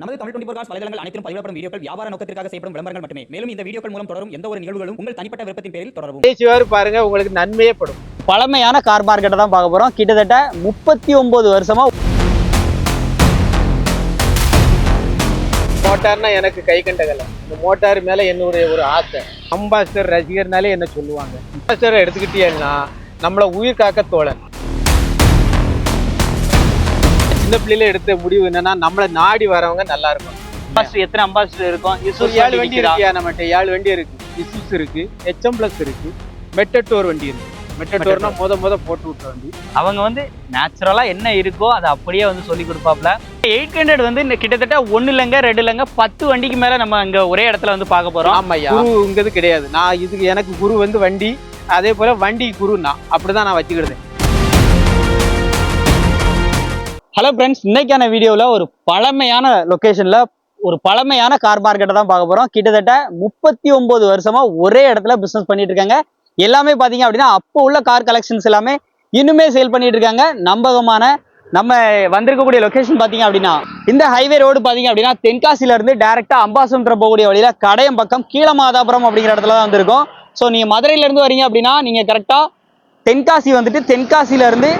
நமது Tamil twenty cos வலைதளங்கள் அனைத்தும் பதிவிடப்படும் வீடியோக்கள் வியாபார நோக்கத்திற்காக செய்யப்படும் விளம்பரங்கள் மட்டுமே. மேலும் இந்த வீடியோக்கள் மூலம் தொடரும் எந்த ஒரு நிகழ்வுகளும் உங்கள் தனிப்பட்ட விருப்பத்தின் பேரில் பேச்சுவாரு பாருங்க உங்களுக்கு நன்மையே படும். பழமையான கார் மார்க்கெட்டை தான் பார்க்க போறோம். கிட்டத்தட்ட முப்பத்தி ஒன்பது வருஷமா மோட்டார்னா எனக்கு கை கண்ட கலை. இந்த மோட்டார் மேல என்னுடைய ஒரு ஆசை. அம்பாஸ்டர் ரசிகர்னாலே என்ன சொல்லுவாங்க? அம்பாஸ்டர் எடுத்துக்கிட்டீங்கன்னா நம்மளை உயிர் காக்க தோழன். சின்ன பிள்ளையில எடுத்த முடிவு என்னன்னா நம்மளை நாடி வரவங்க நல்லா இருக்கும் அம்பாசிடர் எத்தனை அம்பாசிடர் இருக்கும்? ஏழு வண்டி இருக்கியா நம்மகிட்ட? ஏழு வண்டி இருக்கு. இசுஸ் இருக்கு ஹெச்எம் பிளஸ் இருக்கு மெட்டட்டோர் வண்டி இருக்கு. மெட்டட்டோர்னா முத முத போட்டு விட்ட வண்டி. அவங்க வந்து நேச்சுரலா என்ன இருக்கோ அதை அப்படியே வந்து சொல்லி கொடுப்பாப்ல எயிட் ஹண்ட்ரட் வந்து இந்த கிட்டத்தட்ட ஒன்னு இல்லைங்க ரெண்டு இல்லைங்க பத்து வண்டிக்கு மேல நம்ம இங்க ஒரே இடத்துல வந்து பார்க்க போறோம். ஆமாய்யா. குருங்கிறது கிடையாது. நான் இதுக்கு எனக்கு குரு வந்து வண்டி அதே போல வண்டி குரு நான் அப்படிதான் நான் வச்சுக்கிடுதேன். ஹலோ ஃப்ரெண்ட்ஸ் இன்னைக்கான வீடியோவில் ஒரு பழமையான லொக்கேஷனில் ஒரு பழமையான கார் மார்க்கெட்டை தான் பார்க்க போகிறோம் கிட்டத்தட்ட முப்பத்தி ஒம்பது வருஷமாக ஒரே இடத்துல பிஸ்னஸ் பண்ணிட்டு இருக்காங்க. எல்லாமே பார்த்தீங்க அப்படின்னா அப்போ உள்ள கார் கலெக்ஷன்ஸ் எல்லாமே இன்னுமே சேல் பண்ணிட்டு இருக்காங்க. நம்பகமான நம்ம வந்திருக்கக்கூடிய லொக்கேஷன் பார்த்தீங்க அப்படின்னா இந்த ஹைவே ரோடு பார்த்தீங்க அப்படின்னா தென்காசியிலேருந்து டேரெக்டாக அம்பாசமுத்திரம் போகக்கூடிய வழியில் கடையம் பக்கம் கீழமாதாபுரம் அப்படிங்கிற இடத்துல தான் வந்திருக்கோம். ஸோ நீங்கள் மதுரையிலேருந்து வரீங்க அப்படின்னா நீங்கள் கரெக்டாக தென்காசி வந்துட்டு தென்காசியிலேருந்து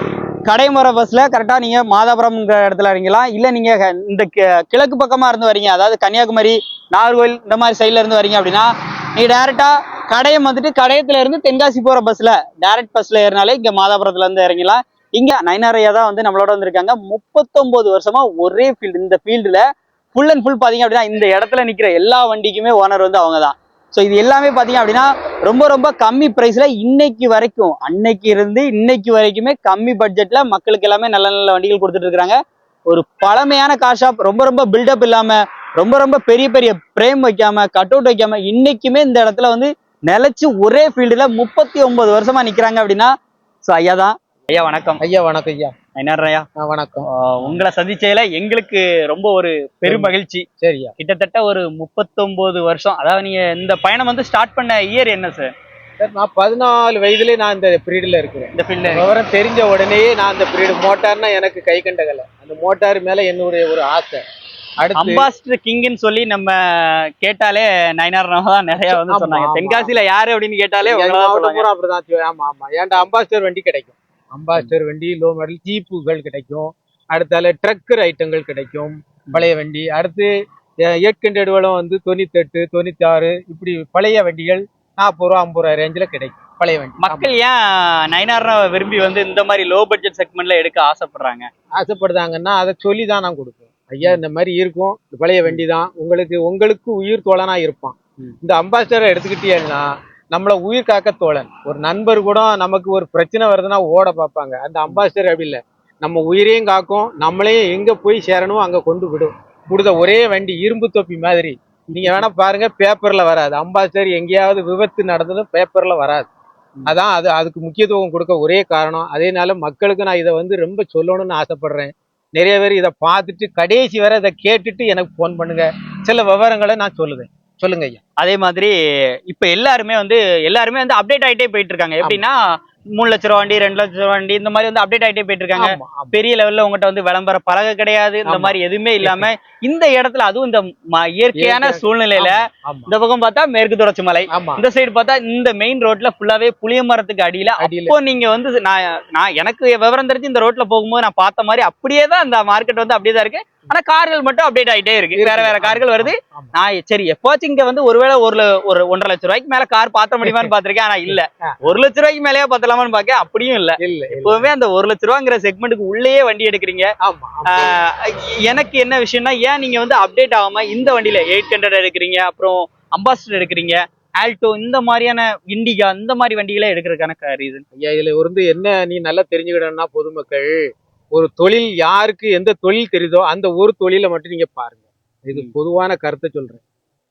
கடைமுறை பஸ்ல கரெக்டா நீங்க மாதாபுரம்ங்கிற இடத்துல இறங்கலாம் இல்ல நீங்க இந்த கிழக்கு பக்கமா இருந்து வரீங்க. அதாவது கன்னியாகுமரி நாகர்கோவில் இந்த மாதிரி சைட்ல இருந்து வரீங்க அப்படின்னா நீங்க டைரக்டா கடையம் வந்துட்டு கடையத்துல இருந்து தென்காசி போற பஸ்ல டைரக்ட் பஸ்ல ஏறினாலே இங்க மாதாபுரத்துல இருந்து இறங்கிலாம் இங்க நயனாரையா தான் வந்து நம்மளோட வந்திருக்காங்க. முப்பத்தொன்பது வருஷமா ஒரே ஃபீல்டு இந்த ஃபீல்டுல ஃபுல் அண்ட் ஃபுல் பாத்தீங்க அப்படின்னா இந்த இடத்துல நிக்கிற எல்லா வண்டிக்குமே ஓனர் வந்து அவங்க தான் ஸோ இது எல்லாமே பாத்தீங்க அப்படின்னா ரொம்ப ரொம்ப கம்மி பிரைஸ்ல இன்னைக்கு வரைக்கும் அன்னைக்கு இருந்து இன்னைக்கு வரைக்குமே கம்மி பட்ஜெட்ல மக்களுக்கு எல்லாமே நல்ல நல்ல வண்டிகள் கொடுத்துட்டு இருக்காங்க. ஒரு பழமையான கார் ஷாப் ரொம்ப ரொம்ப பில்டப் இல்லாம ரொம்ப ரொம்ப பெரிய பெரிய பிரேம் வைக்காம கட் அவுட் வைக்காம இன்னைக்குமே இந்த இடத்துல வந்து நிலைச்சு ஒரே ஃபீல்டுல முப்பத்தி ஒன்பது வருஷமா நிக்கிறாங்க அப்படின்னா ஸோ ஐயா தான். ஐயா வணக்கம். ஐயா வணக்கம் ஐயா. ஆ, வணக்கம். உங்களை சந்திச்சதுல எங்களுக்கு ரொம்ப ஒரு பெரும் மகிழ்ச்சி. சரியா. கிட்டத்தட்ட ஒரு முப்பத்தொன்பது வருஷம். அதாவது நீங்க இந்த பயணம் வந்து ஸ்டார்ட் பண்ண இயர் என்ன சார் சார் நான் பதினாலு வயதுலயே நான் இந்த பிரீடுல இருக்கிறேன். இந்த ஃபீல்டு விவரம் தெரிஞ்ச உடனேயே நான் அந்த பிரீடு மோட்டார்னா எனக்கு கை கண்ட கலை அந்த மோட்டார் மேல என்னுடைய ஒரு ஆசை. அடுத்து அம்பாசிடர் கிங்னு சொல்லி நம்ம கேட்டாலே நயனார் தான் நிறைய வந்து சொன்னாங்க. தென்காசியில யாரு அப்படின்னு கேட்டாலே மாவட்டம். பூரா அப்படிதான். ஆமா ஆமா. ஏன்டா அம்பாஸ்டர் வண்டி கிடைக்கும். அம்பாஸ்டர் வண்டி லோ மாடல் ஜீப்புகள் கிடைக்கும். அடுத்தால ட்ரக்கர் ஐட்டங்கள் கிடைக்கும். பழைய வண்டி. அடுத்து ஏற்கண்டடுவலம் வந்து தொண்ணூத்தெட்டு தொண்ணூத்தி ஆறு இப்படி பழைய வண்டிகள் நாற்பது ரூபா ஐம்பது ரூபா ரேஞ்சில் கிடைக்கும். பழைய வண்டி. மக்கள் ஏன் நயனார் விரும்பி வந்து இந்த மாதிரி லோ பட்ஜெட் செக்மெண்ட்ல எடுக்க ஆசைப்படுறாங்க? ஆசைப்படுதாங்கன்னா அதை சொல்லி தான் நான் கொடுப்பேன். ஐயா இந்த மாதிரி இருக்கும். பழைய வண்டி தான் உங்களுக்கு உங்களுக்கு உயிர் தோழனா இருப்பான். இந்த அம்பாஸ்டரை எடுத்துக்கிட்டீங்கன்னா நம்மளை உயிர் காக்க தோழன். ஒரு நண்பர் கூட நமக்கு ஒரு பிரச்சனை வருதுன்னா ஓட பார்ப்பாங்க. அந்த அம்பாசிடர் அப்படி இல்லை. நம்ம உயிரையும் காக்கும் நம்மளையும் எங்கே போய் சேரணும் அங்கே கொண்டு விடும். கொடுத்த ஒரே வண்டி இரும்பு தொப்பி மாதிரி. நீங்கள் வேணால் பாருங்கள் பேப்பரில் வராது. அம்பாசிடர் எங்கேயாவது விபத்து நடந்ததும் பேப்பரில் வராது. அதான் அது அதுக்கு முக்கியத்துவம் கொடுக்க ஒரே காரணம். அதேனால மக்களுக்கு நான் இதை வந்து ரொம்ப சொல்லணும்னு ஆசைப்படுறேன். நிறைய பேர் இதை பார்த்துட்டு கடைசி வரை இதை கேட்டுட்டு எனக்கு ஃபோன் பண்ணுங்கள் சில விவரங்களை நான் சொல்லுவேன். சொல்லுங்க ஐயா. அதே மாதிரி இப்ப எல்லாருமே வந்து எல்லாருமே வந்து அப்டேட் ஆயிட்டே போயிட்டு இருக்காங்க எப்படின்னா மூணு லட்ச ரூபா வண்டி ரெண்டு லட்ச ரூபா வண்டி இந்த மாதிரி வந்து அப்டேட் ஆயிட்டே போயிட்டு இருக்காங்க. பெரிய லெவல்ல உங்ககிட்ட வந்து விளம்பர பலகை கிடையாது. இந்த. மாதிரி எதுவுமே இல்லாம இந்த இடத்துல அதுவும் இந்த இயற்கையான இயற்கை- சூழ்நிலையில இந்த பக்கம் பார்த்தா மேற்கு தொடர்ச்சி மலை இந்த சைடு பார்த்தா இந்த மெயின் ரோட்ல ஃபுல்லாவே புளிய மரத்துக்கு அடியில. அப்போ நீங்க வந்து நான் நான் எனக்கு விவரம் தெரிஞ்சு இந்த ரோட்ல போகும்போது நான் பார்த்த மாதிரி அப்படியே தான் அந்த மார்க்கெட் வந்து அப்படியே தான் இருக்கு. ஆனா கார்கள் மட்டும் அப்டேட் ஆயிட்டே இருக்கு. வேற வேற கார்கள் வருது. நான் சரி எப்போச்சும் இங்க வந்து ஒருவேளை ஒரு ஒரு ஒன்றரை லட்ச ரூபாய்க்கு மேல கார் பார்த்த முடியுமான்னு பாத்திருக்கேன் ஆனா இல்ல. ஒரு லட்ச ரூபாய்க்கு மேலேயே பார்த்தலாமான்னு பாக்க அப்படியும் இல்ல. எப்பவுமே அந்த ஒரு லட்ச ரூபாங்கிற செக்மெண்ட்டுக்கு உள்ளேயே வண்டி எடுக்கிறீங்க. எனக்கு என்ன விஷயம்னா ஏன் நீங்க வந்து அப்டேட் ஆகாம இந்த வண்டியில எயிட் ஹண்ட்ரட் எடுக்கிறீங்க அப்புறம் அம்பாசிடர் எடுக்கிறீங்க ஆல்டோ இந்த மாதிரியான இண்டிகா இந்த மாதிரி வண்டிகளை எடுக்கிறதுக்கான ரீசன் ஐயா இதுல இருந்து என்ன நீ நல்லா தெரிஞ்சுக்கிடணும்னா பொதுமக்கள் ஒரு தொழில் யாருக்கு எந்த தொழில் தெரியுதோ அந்த ஒரு தொழிலை மட்டும் நீங்க பாருங்க. இது. பொதுவான கருத்தை சொல்றேன்.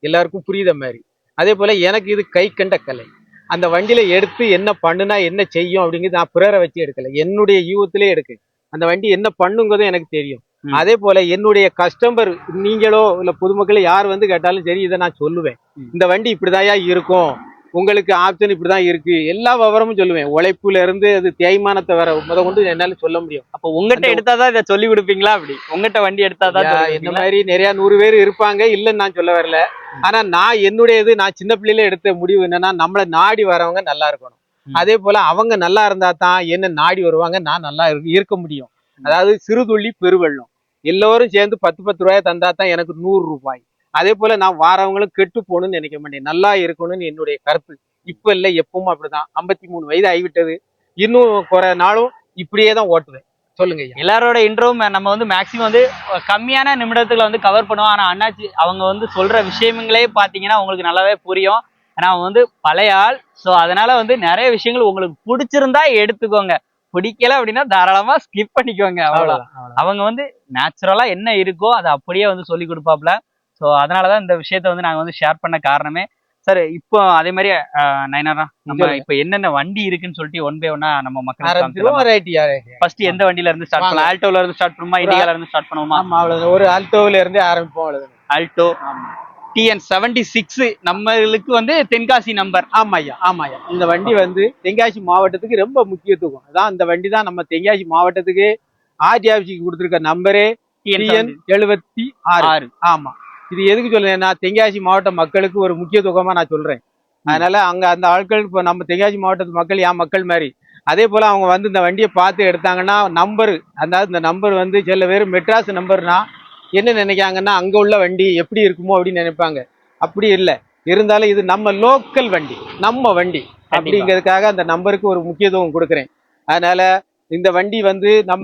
எல்லாருக்கும் புரியுத மாதிரி. அதே போல எனக்கு இது கை கண்ட கலை. அந்த வண்டியில எடுத்து என்ன பண்ணுனா என்ன செய்யும் அப்படிங்கிறது நான் பிறரை வச்சு எடுக்கல. என்னுடைய யூகத்திலே எடுக்கு அந்த வண்டி என்ன பண்ணுங்கிறதும் எனக்கு தெரியும். அதே போல என்னுடைய கஸ்டமர் நீங்களோ இல்ல பொதுமக்களோ யார் வந்து கேட்டாலும் சரி இதை நான் சொல்லுவேன். இந்த வண்டி இப்படிதாயா இருக்கும். உங்களுக்கு ஆப்ஷன் இப்படிதான் இருக்கு. எல்லா விவரமும் சொல்லுவேன். உழைப்புல இருந்து அது தேய்மானத்தை வர முத கொண்டு என்னால சொல்ல முடியும். அப்ப உங்ககிட்ட அந்த- எடுத்தாதான் இதை சொல்லி கொடுப்பீங்களா அப்படி? உங்ககிட்ட வண்டி எடுத்தாதான் ஐயா, சொல்லி இந்த? மாதிரி நிறைய நூறு பேர் இருப்பாங்க. இல்லைன்னு நான் சொல்ல வரல. ஆனா நான் என்னுடையது நான் சின்ன பிள்ளையில எடுத்த முடிவு என்னன்னா நம்மளை நாடி வரவங்க நல்லா இருக்கணும். அதே போல அவங்க நல்லா இருந்தா தான் என்ன நாடி வருவாங்க நான் நல்லா இரு- இருக்க முடியும். அதாவது சிறுதுள்ளி பெருவெள்ளம். எல்லோரும் சேர்ந்து பத்து பத்து ரூபாய் தந்தா தான் எனக்கு நூறு ரூபாய். அதே போல நான் வாரவங்களும் கெட்டு போகணும்னு நினைக்க மாட்டேன். நல்லா இருக்கணும்னு என்னுடைய கருத்து. இப்ப இல்ல எப்பவும் அப்படிதான். ஐம்பத்தி மூணு வயது ஆகிவிட்டது. இன்னும் குறை நாளும் இப்படியே தான் ஓட்டுவேன். சொல்லுங்க எல்லாரோட இன்ட்ரோவும் நம்ம வந்து மேக்ஸிமம் வந்து கம்மியான நிமிடத்துல வந்து கவர் பண்ணுவோம். ஆனா அண்ணாச்சி அவங்க வந்து சொல்ற விஷயங்களே பாத்தீங்கன்னா உங்களுக்கு நல்லாவே புரியும். ஏன்னா அவங்க வந்து பழைய ஆள். ஸோ அதனால வந்து நிறைய விஷயங்கள் உங்களுக்கு பிடிச்சிருந்தா எடுத்துக்கோங்க. பிடிக்கல அப்படின்னா தாராளமா ஸ்கிப் பண்ணிக்கோங்க. அவ்வளோ. அவங்க வந்து நேச்சுரலா என்ன இருக்கோ அதை அப்படியே வந்து சொல்லி கொடுப்பாப்ல ஸோ அதனாலதான் இந்த விஷயத்த வந்து நாங்க வந்து ஷேர் பண்ண காரணமே. சார் இப்போ அதே மாதிரி நயனாரா நம்ம. இப்போ என்னென்ன வண்டி இருக்குன்னு சொல்லிட்டு ஒன் பை ஒன்னா நம்ம ரைட் ஃபர்ஸ்ட் எந்த வண்டியில இருந்து ஸ்டார்ட் பண்ணலாம் ஆல்டோல இருந்து ஸ்டார்ட் பண்ணுமா? இண்டிகால இருந்து ஸ்டார்ட் பண்ணுவோமா? ஆமா அவ்வளவுதான். ஒரு அல்டோவில இருந்தே ஆரம்பிப்போம் அவ்வளவுதான். ஆல்டோ டிஎன் செவன்டி சிக்ஸ் நம்மளுக்கு வந்து தென்காசி நம்பர் ஆமா ஐயா. ஆமா ஐயா. இந்த வண்டி வந்து தென்காசி மாவட்டத்துக்கு ரொம்ப முக்கியத்துவம். அதான் இந்த வண்டி தான் நம்ம தென்காசி மாவட்டத்துக்கு ஆர்டிஆர்சிக்கு கொடுத்துருக்க நம்பரே டிஎன் எழுபத்தி ஆறு. ஆறு. ஆமா. இது எதுக்கு சொல்லுறேன்னா தென்காசி மாவட்ட மக்களுக்கு ஒரு முக்கியத்துவமா நான் சொல்றேன். அதனால அங்க அந்த ஆட்கள் இப்போ நம்ம தென்காசி மாவட்டத்து மக்கள் என் மக்கள் மாதிரி. அதே போல அவங்க வந்து இந்த வண்டியை பார்த்து எடுத்தாங்கன்னா நம்பர் அதாவது இந்த நம்பர் வந்து சில பேர் மெட்ராஸ் நம்பர்னா என்ன நினைக்காங்கன்னா அங்க உள்ள வண்டி எப்படி இருக்குமோ அப்படின்னு நினைப்பாங்க. அப்படி இல்லை. இருந்தாலும் இது நம்ம லோக்கல் வண்டி நம்ம வண்டி அப்படிங்கிறதுக்காக அந்த நம்பருக்கு ஒரு முக்கியத்துவம் கொடுக்குறேன். அதனால இந்த வண்டி வந்து நம்ம?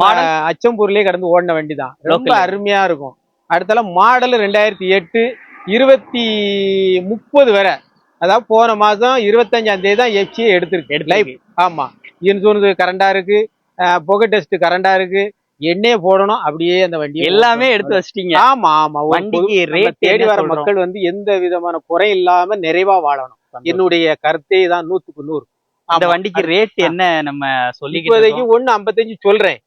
அச்சம்பூர்லயே கடந்து ஓடின வண்டி தான் ரொம்ப. அருமையா இருக்கும். அடுத்தால மாடல் ரெண்டாயிரத்தி எட்டு இருபத்தி முப்பது வரை. அதாவது போன மாசம் இருபத்தஞ்சாம் தேதி தான் எஃப்சி எடுத்திருக்கு. லைஃப் எடுத்து ஆமா. இன்சூரன்ஸ் கரண்டா இருக்கு. அஹ் புகை டெஸ்ட் கரண்டா இருக்கு. எண்ணெயே போடணும். அப்படியே அந்த வண்டி எல்லாமே எடுத்து வச்சிட்டீங்க. ஆமா ஆமா. வண்டிக்கு ரேட் தேடி வர மக்கள் வந்து எந்த விதமான குறை இல்லாம நிறைவா வாழணும். என்னுடைய கருத்தே தான் நூத்துக்கு நூறு. ஆமா. வண்டிக்கு ரேட் என்ன நம்ம சொல்லிக்கிட்டு இப்போதைக்கு? ஒண்ணு ஐம்பத்தஞ்சு சொல்றேன்.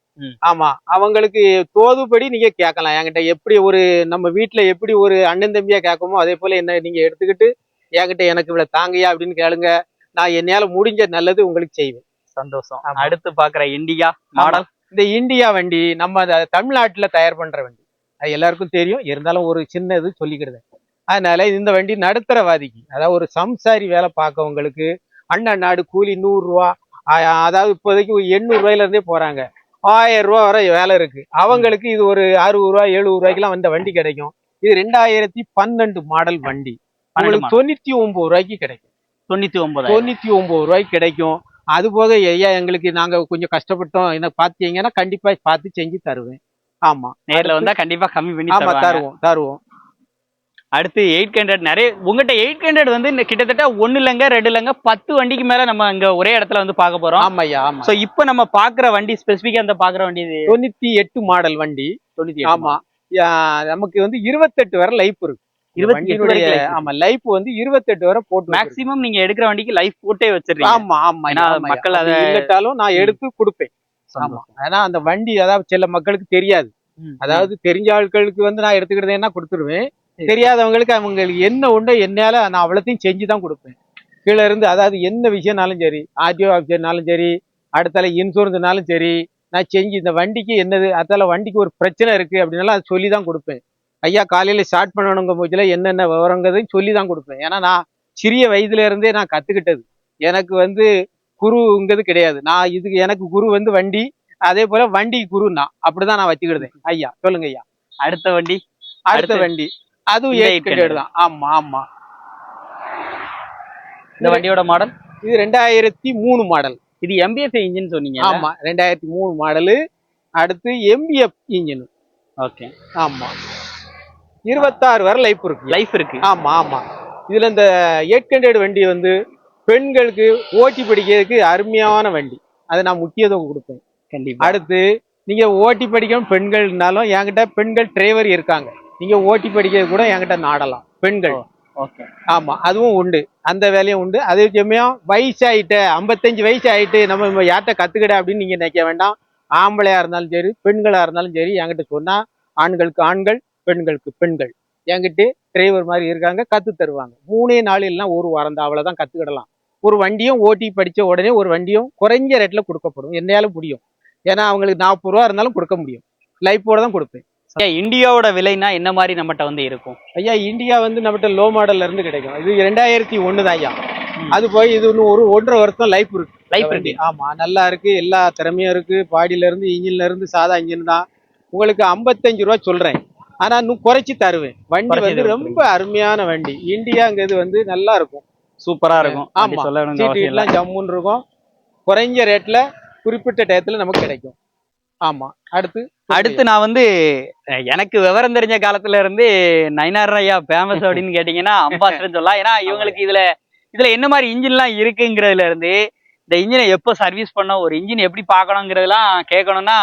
ஆமா அவங்களுக்கு தோதுபடி நீங்க கேட்கலாம். என்கிட்ட எப்படி ஒரு நம்ம வீட்டுல எப்படி ஒரு அண்ணன் தம்பியா கேட்குமோ அதே போல என்ன நீங்க எடுத்துக்கிட்டு என்கிட்ட எனக்கு இவ்வளவு தாங்கயா அப்படின்னு கேளுங்க. நான் என்னால முடிஞ்ச நல்லது உங்களுக்கு செய்வேன். சந்தோஷம். அடுத்து பாக்குற இண்டிகா மாடல்? இந்த இந்தியா வண்டி நம்ம தமிழ்நாட்டுல தயார் பண்ற வண்டி. அது எல்லாருக்கும் தெரியும். இருந்தாலும் ஒரு சின்ன இது சொல்லிக்கிடுது அதனால இந்த வண்டி நடுத்தரவாதிக்கு அதாவது ஒரு சம்சாரி வேலை பார்க்கவங்களுக்கு அண்ணன் நாடு கூலி நூறு ரூபா அதாவது இப்போதைக்கு எண்ணூறு ரூபாயில இருந்தே போறாங்க. ஆயிரம் ரூபா வரை வேலை இருக்கு. அவங்களுக்கு இது ஒரு அறுபது ரூபா எழுபது ரூபாய்க்குலாம் வந்த வண்டி கிடைக்கும். இது ரெண்டாயிரத்தி பன்னெண்டு மாடல் வண்டி. உங்களுக்கு தொண்ணூத்தி ஒன்பது ரூபாய்க்கு கிடைக்கும். தொண்ணூத்தி ஒன்பதாயிரம் தொண்ணூத்தி ஒன்பது ரூபாய்க்கு கிடைக்கும். அது போக ஐயா எங்களுக்கு நாங்க கொஞ்சம் கஷ்டப்பட்டோம். என்ன பாத்தீங்கன்னா கண்டிப்பா பார்த்து செஞ்சு தருவேன். ஆமா. நேர்ல வந்தா கண்டிப்பா கம்மி பண்ணி ஆமா தருவோம் தருவோம். அடுத்து எயிட் ஹண்ட்ரட் நிறைய உங்ககிட்ட எயிட் ஹண்ட்ரட் வந்து கிட்டத்தட்ட ஒண்ணு இல்லைங்க ரெண்டு இல்லைங்க பத்து வண்டிக்கு மேல நம்ம இங்க ஒரே இடத்துல வந்து பார்க்க போறோம் ஆமா ஐயா ஆமா சோ இப்போ நம்ம பாக்குற வண்டி ஸ்பெசிபிக்கா அந்த பாக்குற வண்டி தொண்ணூத்தி எட்டு மாடல் வண்டி தொண்ணூத்தி ஆமா யா, நமக்கு வந்து இருபத்தெட்டு வரை லைஃப் இருக்கு இந்த 28 வண்டியினுடைய வரைக்கும் life இருக்கு. ஆமா லைஃப் வந்து இருபத்தெட்டு வரை போட்டு. மேக்ஸிமம் நீங்க எடுக்கிற வண்டிக்கு லைஃப் போட்டே வச்சிருக்கீங்க ஆமா ஆமா. மக்கள் அதை- இல்லட்டாலும் நான் எடுத்து கொடுப்பேன் ஆமா. ஏன்னா அந்த வண்டி அதாவது சில மக்களுக்கு தெரியாது. அதாவது தெரிஞ்ச ஆட்களுக்கு வந்து நான் எடுத்துக்கிட்டேன்னா கொடுத்துருவேன் சரி. தெரியாதவங்களுக்கு அவங்களுக்கு என்ன உண்டோ என்னால நான் அவ்வளோத்தையும் செஞ்சு தான் கொடுப்பேன். கீழே இருந்து அதாவது என்ன விஷயம்னாலும் சரி ஆர்டிஓ ஆஃபீஸர்னாலும் சரி அடுத்தால இன்சூரன்ஸ்னாலும் சரி நான் செஞ்சு இந்த வண்டிக்கு என்னது அதால வண்டிக்கு ஒரு பிரச்சனை இருக்கு அப்படின்னாலும் அதை சொல்லி தான் கொடுப்பேன். ஐயா காலையில ஸ்டார்ட் பண்ணணுங்க போச்சுல என்னென்ன விவரங்கிறதையும் சொல்லி தான் கொடுப்பேன். ஏன்னா நான் சிறிய வயதுல இருந்தே நான் கத்துக்கிட்டது. எனக்கு வந்து குருங்கிறது கிடையாது. நான் இதுக்கு எனக்கு குரு வந்து வண்டி அதே போல வண்டி குரு நான் அப்படிதான் நான் வச்சுக்கிடுதேன் ஐயா சொல்லுங்க ஐயா. அடுத்த வண்டி. அடுத்து? வண்டி. அதுவும் எயிட் 800 தான் ஆமா ஆமா. இந்த வண்டியோட மாடல் இது ரெண்டாயிரத்தி மூணு மாடல் இது எம்பிஎஃப் இன்ஜின் சொன்னீங்க ஆமா ரெண்டாயிரத்தி மூணு மாடலு அடுத்து எம்பிஎஃப் இன்ஜின் ஓகே ஆமா. இருபத்தாறு வரை லைஃப் இருக்கு. லைஃப் இருக்கு. ஆமா ஆமா. இதுல இந்த எயிட் ஹண்ட்ரட் வண்டி வந்து பெண்களுக்கு ஓட்டி படிக்கிறதுக்கு அருமையான வண்டி. அதை நான் முக்கியத்துவம் கொடுப்பேன். கண்டிப்பா. அடுத்து நீங்க ஓட்டி படிக்கணும் பெண்கள்னாலும் என்கிட்ட பெண்கள் டிரைவர் இருக்காங்க. நீங்க ஓட்டி படிக்கிறது கூட என்கிட்ட நாடலாம். பெண்கள். ஆமா அதுவும் உண்டு. அந்த வேலையும் உண்டு. அதே சமயம் வயசாயிட்ட ஐம்பத்தஞ்சு வயசு ஆயிட்டு நம்ம யார்கிட்ட கத்துக்கிட அப்படின்னு நீங்க நினைக்க வேண்டாம். ஆம்பளையா இருந்தாலும் சரி பெண்களா இருந்தாலும் சரி என்கிட்ட சொன்னா ஆண்களுக்கு ஆண்கள் பெண்களுக்கு பெண்கள். என்கிட்ட டிரைவர் மாதிரி இருக்காங்க கத்து தருவாங்க. மூணே நாள் இல்லைன்னா ஒரு வாரம் தான் அவ்வளவுதான் கத்துக்கிடலாம். ஒரு வண்டியும் ஓட்டி படிச்ச உடனே ஒரு வண்டியும் குறைஞ்ச ரேட்ல கொடுக்கப்படும். என்னையால முடியும். ஏன்னா அவங்களுக்கு நாற்பது ரூபா இருந்தாலும் கொடுக்க முடியும். லைஃபோட தான் கொடுப்பேன். இந்தியாவோட விலைனா என்ன மாதிரி நம்மகிட்ட வந்து இருக்கும்? ஐயா இந்தியா வந்து நம்மகிட்ட லோ மாடல்ல இருந்து கிடைக்கும். இது ரெண்டாயிரத்தி ஒண்ணு தான் ஐயா அது போய் இது இன்னும் ஒரு ஒன்றரை வருஷம் லைஃப் இருக்கு. லைஃப். இருக்கு. ஆமா நல்லா இருக்கு எல்லா திறமையும் இருக்கு. பாடியில இருந்து இன்ஜின்ல இருந்து சாதா இன்ஜின் தான். உங்களுக்கு 55 ரூபா சொல்றேன். ஆனா இன்னும் குறைச்சி தருவேன். வண்டி வந்து. ரொம்ப அருமையான வண்டி. இந்தியாங்கிறது வந்து நல்லா இருக்கும். சூப்பரா இருக்கும். ஆமா. சீட்டு எல்லாம் ஜம்முன்னு இருக்கும். குறைஞ்ச ரேட்ல குறிப்பிட்ட டயத்துல நமக்கு கிடைக்கும். ஆமா. அடுத்து அடுத்து நான் வந்து எனக்கு விவரம் தெரிஞ்ச காலத்துல இருந்து நயினார் ஐயா ஃபேமஸ் அப்படின்னு கேட்டீங்கன்னா அம்பாசிடர் சொல்லலாம் ஏன்னா இவங்களுக்கு இதுல இதுல என்ன மாதிரி இன்ஜின்லாம் இருக்குங்கிறதுல இருந்து இந்த இன்ஜினை எப்போ சர்வீஸ் பண்ணோம் ஒரு இன்ஜின் எப்படி பார்க்கணுங்கிறதெல்லாம் கேட்கணும்னா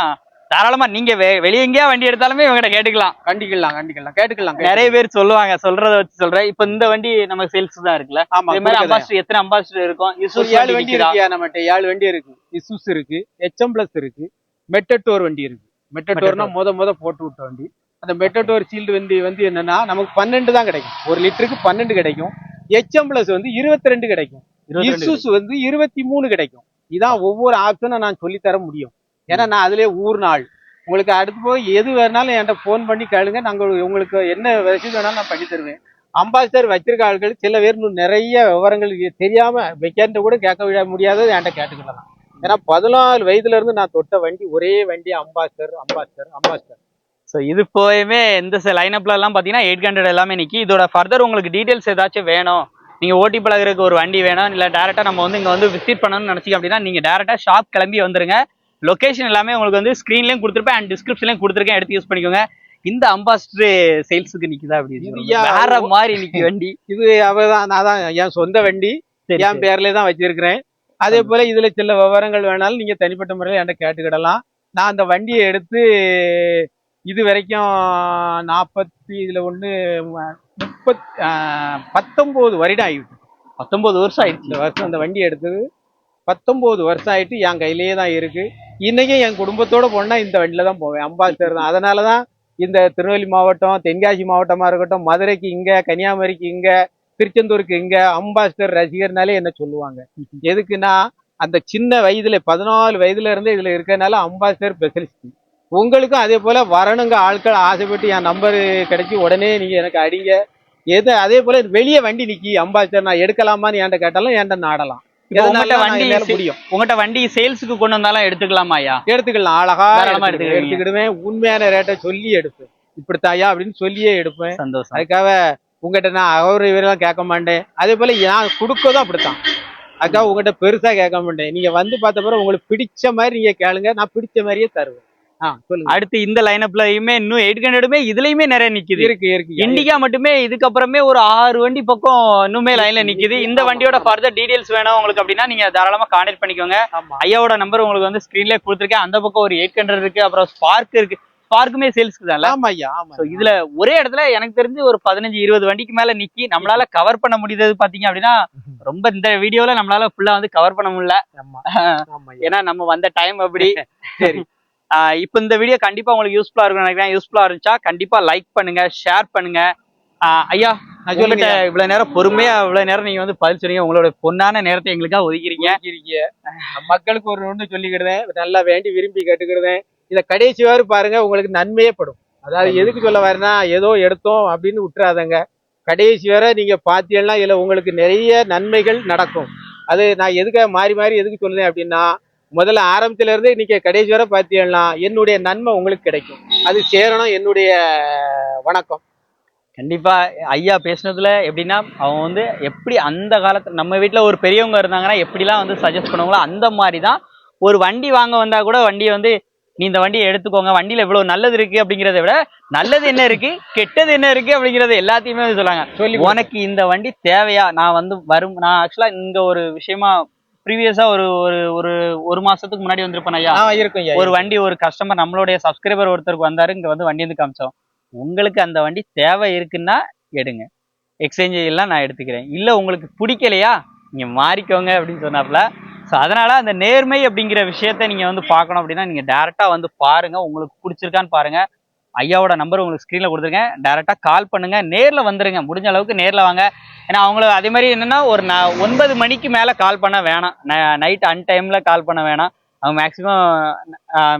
தாராளமா நீங்க வெளிய எங்கேயா வண்டி எடுத்தாலுமே இவங்ககிட்ட கேட்டுக்கலாம். கண்டிக்கலாம் கண்டிக்கலாம். கேட்டுக்கலாம் நிறைய பேர் சொல்லுவாங்க சொல்றத வச்சு சொல்றேன். இப்ப இந்த வண்டி நமக்கு சேல்ஸ் தான் இருக்குல்ல. இதே மாதிரி. அம்பாசிடர் எத்தனை அம்பாசிடர் இருக்கும்? ஏழு வண்டி இருக்கியா நம்மகிட்ட. ஏழு வண்டி இருக்கு. இசூஸ் இருக்கு ஹெச்எம் பிளஸ் இருக்கு. மெட்டட்டோர் வண்டி இருக்கு. மெட்டட்டோர்னா முத முத போட்டு விட்ட வண்டி. அந்த மெட்டட்டோர் சீல்டு வண்டி வந்து என்னன்னா நமக்கு பன்னெண்டு தான் கிடைக்கும். ஒரு லிட்டருக்கு பன்னெண்டு கிடைக்கும். ஹெச்எம் பிளஸ் வந்து இருபத்தி ரெண்டு கிடைக்கும். இசூஸ் வந்து இருபத்தி மூணு கிடைக்கும். இதான் ஒவ்வொரு ஆப்ஷனும் நான் சொல்லி தர முடியும். ஏன்னா நான் அதுலயே ஊர் நாள். உங்களுக்கு அடுத்து போய் எது வேணாலும் என்கிட்ட ஃபோன் பண்ணி கேளுங்க. நாங்கள் உங்களுக்கு என்ன வசதி வேணாலும் நான் பண்ணி தருவேன். அம்பாசிடர் வச்சிருக்க ஆட்கள் சில பேர் நிறைய விவரங்கள் தெரியாம மெக்கானிட்ட கூட கேட்க விட முடியாதது என்கிட்ட கேட்டுக்கலாம் ஏன்னா பதினாலு வயதுல இருந்து நான் தொட்ட வண்டி ஒரே வண்டி அம்பாசிடர் அம்பாசிடர் அம்பாசிடர் ஸோ இது போயுமே இந்த லைனப்ல எல்லாம் பார்த்தீங்கன்னா எயிட் ஹண்ட்ரட் எல்லாமே நிக்கி. இதோட ஃபர்தர் உங்களுக்கு டீடைல்ஸ் ஏதாச்சும் வேணும் நீங்க ஓட்டி பழகுறதுக்கு ஒரு வண்டி வேணும் இல்ல டேரக்டா நம்ம வந்து இங்க வந்து விசிட் பண்ணணும்னு நினைச்சீங்க அப்படின்னா நீங்க டேரக்டா ஷாப் கிளம்பி வந்துருங்க. லொகேஷன் எல்லாமே உங்களுக்கு வந்து ஸ்க்ரீன்லயும் கொடுத்துருப்பேன் அண்ட் டிஸ்கிரிப்ஷன்லயும் கொடுத்துருக்கேன். எடுத்து யூஸ் பண்ணிக்கோங்க. இந்த அம்பாசிடர் சேல்ஸுக்கு நிக்குதா அப்படின்னு யா- வேற மாதிரி நிக்கி வண்டி. இது அவதான் நான் தான் என் சொந்த வண்டி. என் பேர்லயே தான் வச்சிருக்கிறேன். அதே போல இதுல சில விவரங்கள் வேணாலும் நீங்க தனிப்பட்ட முறையில் என்கிட்ட கேட்டுக்கிடலாம். நான் அந்த வண்டியை எடுத்து இது வரைக்கும் நாற்பத்தி இதுல ஒண்ணு முப்பத் பத்தொன்பது வருடம் ஆயிடுச்சு பத்தொன்பது வருஷம் ஆயிடுச்சு. வருஷம் அந்த வண்டி எடுத்தது. பத்தொன்பது வருஷம் ஆயிட்டு என் கையிலேயே தான் இருக்கு. இன்னைக்கும் என் குடும்பத்தோட போனா இந்த வண்டியில தான் போவேன். அம்பாசிடர் தான். அதனால தான் இந்த திருநெல்வேலி மாவட்டம் தென்காசி மாவட்டமா இருக்கட்டும் மதுரைக்கு இங்க கன்னியாகுமரிக்கு இங்க திருச்செந்தூருக்கு இங்க அம்பாசிடர் ரசிகர்னாலே என்ன சொல்லுவாங்க? எதுக்குன்னா அந்த சின்ன வயதுல பதினாலு வயதுல இருந்து இதுல இருக்கறனால அம்பாசிடர் ஸ்பெஷலிஸ்ட் உங்களுக்கும் அதே போல வரணுங்க ஆட்கள் ஆசைப்பட்டு என் நம்பர் கிடைச்சி உடனே நீங்க எனக்கு அடிங்க. எது அதே போல வெளியே வண்டி நிக்கி அம்பாசிடர் நான் எடுக்கலாமான்னு என்கிட்ட கேட்டாலும் என்கிட்ட நாடலாம். நான் வண்டி சேல்ஸுக்கு கொண்டு வந்தாலும் எடுத்துக்கலாமா ஐயா? எடுத்துக்கலாம். அழகா. எடுத்துக்கிடுவேன். உண்மையான ரேட்டை சொல்லி எடுப்பேன். இப்படித்தாயா அப்படின்னு சொல்லியே எடுப்பேன். சந்தோஷம். அதுக்காக உங்ககிட்ட நான் அவர் இவரெல்லாம் கேட்க மாட்டேன். அதே போல நான் கொடுக்கறதும் அப்படித்தான். அதுக்காக உங்ககிட்ட பெருசா கேட்க மாட்டேன். நீங்க வந்து பார்த்த பிறகு உங்களுக்கு பிடிச்ச மாதிரி நீங்க கேளுங்க. நான் பிடிச்ச மாதிரியே தருவேன். அடுத்து இந்த லைனப்லயுமே இன்னும் எயிட் ஹண்ட்ரடுமே இதுலயுமே நிறைய நிக்குது. இருக்கு இருக்கு. இண்டிகா மட்டுமே இதுக்கப்புறமே ஒரு ஆறு வண்டி பக்கம் இன்னுமே லைன்ல நிக்குது. இந்த வண்டியோட ஃபர்தர் டீடைல்ஸ் வேணும் உங்களுக்கு அப்படின்னா நீங்க தாராளமா கான்டாக்ட் பண்ணிக்கோங்க. ஐயாவோட நம்பர் உங்களுக்கு வந்து ஸ்கிரீன்ல கொடுத்துருக்கேன். அந்த பக்கம் ஒரு எயிட் ஹண்ட்ரட் இருக்கு. அப்புறம் ஸ்பார்க் இருக்கு. ஸ்பார்க்குமே சேல்ஸ்க்கு தான் ஆமா ஐயா ஆமா இதுல ஒரே இடத்துல எனக்கு தெரிஞ்சு ஒரு பதினஞ்சு இருபது வண்டிக்கு மேல நிக்கி நம்மளால கவர் பண்ண முடியுது பாத்தீங்க அப்படின்னா ரொம்ப இந்த வீடியோல நம்மளால ஃபுல்லா வந்து கவர் பண்ண முடியல. ஏன்னா நம்ம வந்த டைம் அப்படி. சரி. இப்போ இந்த வீடியோ கண்டிப்பா உங்களுக்கு யூஸ்ஃபுல்லா இருக்கும்னு நினைக்கிறேன். யூஸ்ஃபுல்லா இருந்துச்சா கண்டிப்பா லைக் பண்ணுங்க ஷேர் பண்ணுங்க. ஐயா உங்கள்கிட்ட இவ்வளவு நேரம் பொறுமையா இவ்வளவு நேரம் நீங்க வந்து பதில் சொன்னீங்க. உங்களோட பொன்னான நேரத்தை எங்களுக்காக ஒதுக்கிறீங்க மக்களுக்கு ஒரு ஒண்ணு சொல்லிக்கிடுதேன் நல்லா வேண்டி விரும்பி கேட்டுக்கிடுதேன் இதை கடைசி வாரு பாருங்க உங்களுக்கு நன்மையே படும். அதாவது எதுக்கு சொல்ல வரேன்னா ஏதோ எடுத்தோம் அப்படின்னு விட்டுறாதங்க. கடைசி வரை நீங்க பார்த்தீங்கன்னா இதுல உங்களுக்கு நிறைய நன்மைகள் நடக்கும். அது நான் எதுக்காக மாறி மாறி எதுக்கு சொல்லுறேன் அப்படின்னா முதல்ல ஆரம்பத்துல இருந்து இன்னைக்கு கடைசி வரை பார்த்தீங்கன்னா என்னுடைய நன்மை உங்களுக்கு கிடைக்கும். அது சேரணும் என்னுடைய வணக்கம். கண்டிப்பா ஐயா பேசுனதுல எப்படின்னா அவங்க வந்து எப்படி அந்த காலத்துல நம்ம வீட்ல ஒரு பெரியவங்க இருந்தாங்கன்னா எப்படிலாம் வந்து சஜஸ்ட் பண்ணுவாங்களோ அந்த மாதிரி தான் ஒரு வண்டி வாங்க வந்தா கூட வண்டியை வந்து நீ இந்த வண்டியை எடுத்துக்கோங்க வண்டியில இவ்வளவு நல்லது இருக்கு அப்படிங்கறத விட நல்லது என்ன இருக்கு கெட்டது என்ன இருக்கு அப்படிங்கறது எல்லாத்தையுமே வந்து சொல்லுவாங்க சொல்லி உனக்கு இந்த வண்டி தேவையா? நான் வந்து வரும் நான் ஆக்சுவலா இங்க ஒரு விஷயமா ப்ரீவியஸா ஒரு ஒரு ஒரு ஒரு மாசத்துக்கு முன்னாடி வந்திருப்பேன் ஐயா. இருக்கும் ஒரு வண்டி ஒரு கஸ்டமர் நம்மளுடைய சப்ஸ்கிரைபர் ஒருத்தருக்கு வந்தாரு இங்க வந்து வண்டி வந்து காமிச்சோம். உங்களுக்கு அந்த வண்டி தேவை இருக்குன்னா எடுங்க. எக்ஸ்சேஞ்ச் எல்லாம் நான் எடுத்துக்கிறேன். இல்ல உங்களுக்கு பிடிக்கலையா? நீங்க மாறிக்கோங்க அப்படின்னு சொன்னாப்ல ஸோ அதனால் அந்த நேர்மை அப்படிங்கிற விஷயத்த நீங்கள் வந்து பார்க்கணும் அப்படின்னா நீங்கள் டேரெக்டாக வந்து பாருங்கள் உங்களுக்கு பிடிச்சிருக்கான்னு பாருங்கள் ஐயாவோட நம்பர் உங்களுக்கு ஸ்க்ரீனில் கொடுத்துருக்கேன். டேரெக்டாக கால் பண்ணுங்கள் நேரில் வந்துருங்க. முடிஞ்ச அளவுக்கு நேரில் வாங்க. ஏன்னா அவங்கள அதே மாதிரி என்னென்னா ஒரு ந ஒன்பது மணிக்கு மேலே கால் பண்ண வேணாம். நைட் அன் டைமில் கால் பண்ண வேணாம். அவங்க மேக்ஸிமம்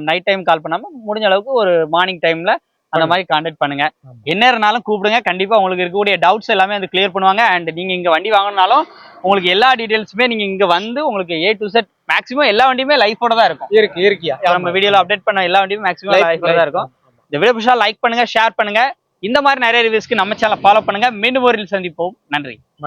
நைட் டைம் கால் பண்ணாமல் முடிஞ்ச அளவுக்கு ஒரு மார்னிங் டைமில் அந்த மாதிரி கான்டாக்ட் பண்ணுங்க. என்ன இருந்தாலும் கூப்பிடுங்க. கண்டிப்பாக உங்களுக்கு இருக்கக்கூடிய டவுட்ஸ் எல்லாமே வந்து கிளியர் பண்ணுவாங்க. அண்ட் நீங்கள் இங்கே வண்டி வாங்கினாலும் உங்களுக்கு எல்லா டீட்டெயில்ஸுமே நீங்கள் இங்கே வந்து உங்களுக்கு ஏ டு செட் மேக்ஸிமம் எல்லா வண்டியுமே லைஃபோட தான் இருக்கும். இருக்கு இருக்கியா நம்ம வீடியோல அப்டேட் பண்ண எல்லா வண்டியும் மேக்ஸிமம் லைஃப்ல தான் இருக்கும். இந்த வீடியோ பிடிச்சா லைக் பண்ணுங்க ஷேர் பண்ணுங்க. இந்த மாதிரி நிறைய ரிவ்யூஸ்க்கு நம்ம சேனல் ஃபாலோ பண்ணுங்க. மீண்டும் ஒரு சந்திப்போம். நன்றி.